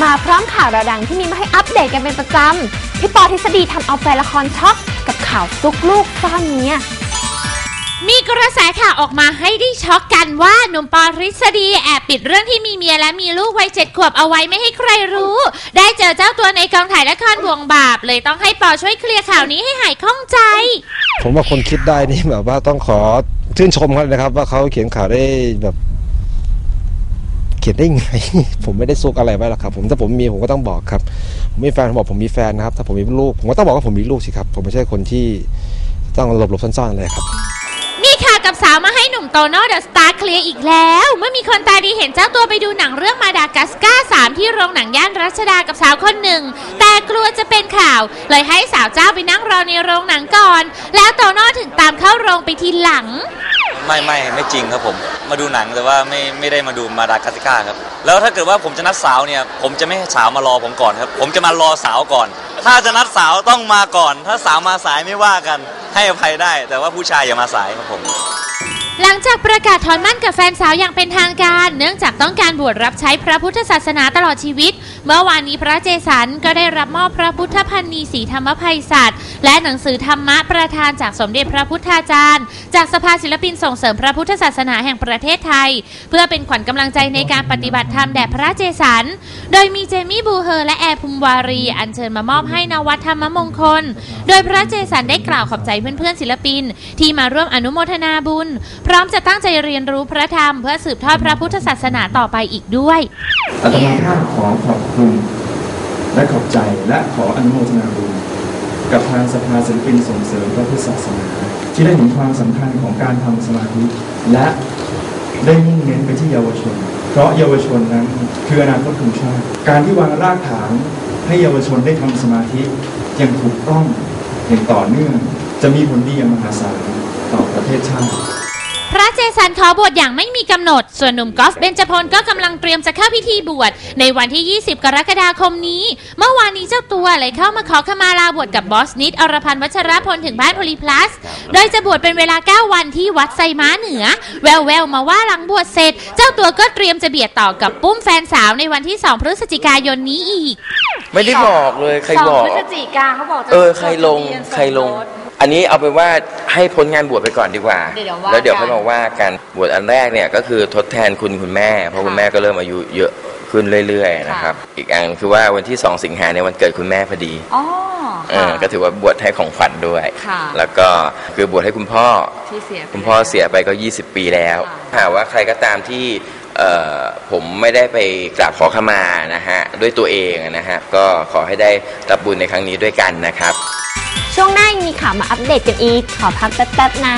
ข่าวดังๆที่มีมาให้อัปเดตกันเป็นประจำ พี่ปอทฤษฎีทำเอาแฟนละครช็อกกับข่าวซุกลูกซ่อนเมียมีกระแสข่าวออกมาให้ได้ช็อกกันว่าหนุ่มปอทฤษฎีแอบปิดเรื่องที่มีเมียและมีลูกวัยเจ็ดขวบเอาไว้ไม่ให้ใครรู้ ได้เจอเจ้าตัวในกองถ่ายละครบ่วงบาป เลยต้องให้ปอช่วยเคลียร์ข่าวนี้ให้หายข้องใจ ผมว่าคนคิดได้นี่แบบว่าต้องขอชื่นชมเขาเลยนะครับ ว่าเขาเขียนข่าวได้แบบ เขียนได้ไง ผมไม่ได้ซุกอะไรไว้หรอกครับ ผมถ้าผมมีผมก็ต้องบอกครับ ผมมีแฟนผมบอกผมมีแฟนนะครับ ถ้าผมมีลูก ผมก็ต้องบอกว่าผมมีลูกสิครับ ผมไม่ใช่คนที่ต้องหลบหลบซ่อนๆอะไรครับมีข่าวกับสาวมาให้หนุ่มโตโน่เดอะสตาร์เคลียร์อีกแล้ว เมื่อมีคนตาดีเห็นเจ้าตัวไปดูหนังเรื่องมาดากัสการ์3ที่โรงหนังย่านรัชดากับสาวคนหนึ่ง แต่กลัวจะเป็นข่าว เลยให้สาวเจ้าไปนั่งรอในโรงหนังก่อน แล้วโตโน่ถึงตามเข้าโรงไปทีหลัง ไม่ไม่ไม่จริงครับผม มาดูหนังแต่ว่าไม่ไม่ได้มาดูมาดากัสก้าครับ แล้วถ้าเกิดว่าผมจะนัดสาวเนี่ย ผมจะไม่ให้สาวมารอผมก่อนครับ ผมจะมารอสาวก่อน ถ้าจะนัดสาวต้องมาก่อน ถ้าสาวมาสายไม่ว่ากัน ให้อภัยได้ แต่ว่าผู้ชายอย่ามาสายครับผม หลังจากประกาศถอนมั่นกับแฟนสาวอย่างเป็นทางการ เนื่องจากต้องการบวชรับใช้พระพุทธศาสนาตลอดชีวิต เมื่อวานนี้พระเจสันก็ได้รับมอบพระพุทธพันนีสีธรรมภัยศาสตร์และหนังสือธรรมะประธานจากสมเด็จพระพุทธาจารย์ จากสภาศิลปินส่งเสริมพระพุทธศาสนาแห่งประเทศไทย เพื่อเป็นขวัญกำลังใจในการปฏิบัติธรรมแด่พระเจสัน โดยมีเจมี่บูเฮอร์และแอร์พุมวารี อัญเชิญมามอบให้นวัดธรรมมงคล โดยพระเจสันได้กล่าวขอบใจเพื่อนๆศิลปิน ที่มาร่วมอนุโมทนาบุญพร้อมจะตั้งใจเรียนรู้พระธรรมเพื่อสืบทอดพระพุทธศาสนาต่อไปอีกด้วย อาตมาภาพขอขอบคุณ และขอบใจและขออนุโมทนาบุญกับทางสภาศิลปินส่งเสริมพระพุทธศาสนา ที่ได้เห็นความสำคัญของการทำสมาธิและได้มุ่งเน้นไปที่เยาวชน เพราะเยาวชนนั้นคืออนาคตของชาติ การที่วางรากฐานให้เยาวชนได้ทำสมาธิอย่างถูกต้องอย่างต่อเนื่อง จะมีผลดีอย่างมหาศาลต่อประเทศชาติ พระเจสันขอบวชอย่างไม่มีกำหนด ส่วนหนุ่มกอฟเบญจพลก็กำลังเตรียมจะเข้าพิธีบวชในวันที่ 20 กรกฎาคมนี้ เมื่อวานนี้เจ้าตัวเลยเข้ามาขอขมาลาบวชกับบอสนิดอรพันธ์วัชรพลถึงบ้านโพลีพลัส โดยจะบวชเป็นเวลา 9 วันที่วัดไซม้าเหนือ แววแววๆมาว่าหลังบวชเสร็จ เจ้าตัวก็เตรียมจะเบียดต่อกับปุ้มแฟนสาวในวันที่ 2 พฤศจิกายนนี้อีก ไม่ได้บอกเลยใครสองบอก พฤศจิกาเขาบอกจะเออใครลงใครลง อันนี้เอาไปนว่าให้พ้นงานบวชไปก่อนดีกว่า เดี๋ยวว่าแล้วเดี๋ยวกันค่อยมาว่ากันบวชอันแรกเนี่ยก็คือทดแทนคุณคุณแม่ เพราะคุณแม่ก็เริ่มอายุเยอะขึ้นเรื่อยๆนะครับ อีกอันคือว่าวันที่ 2 สิงหาในยวันเกิดคุณแม่พอดีอ๋อเออก็ถือว่าบวชให้ของขวัญด้วยค่ะแล้วก็คือบวชให้คุณพ่อที่เสียไปคุณพ่อเสียไปก็ 20 ปีแล้วหากว่าใครก็ตามที่เอ่อผมไม่ได้ไปกราบขอขมานะฮะด้วยตัวเองนะฮะก็ขอให้ได้รับบุญในครั้งนี้ด้วยกันนะครับ ช่วงหน้ายังมีข่าวมาอัปเดตกันอีก ขอพักแป๊บๆนะ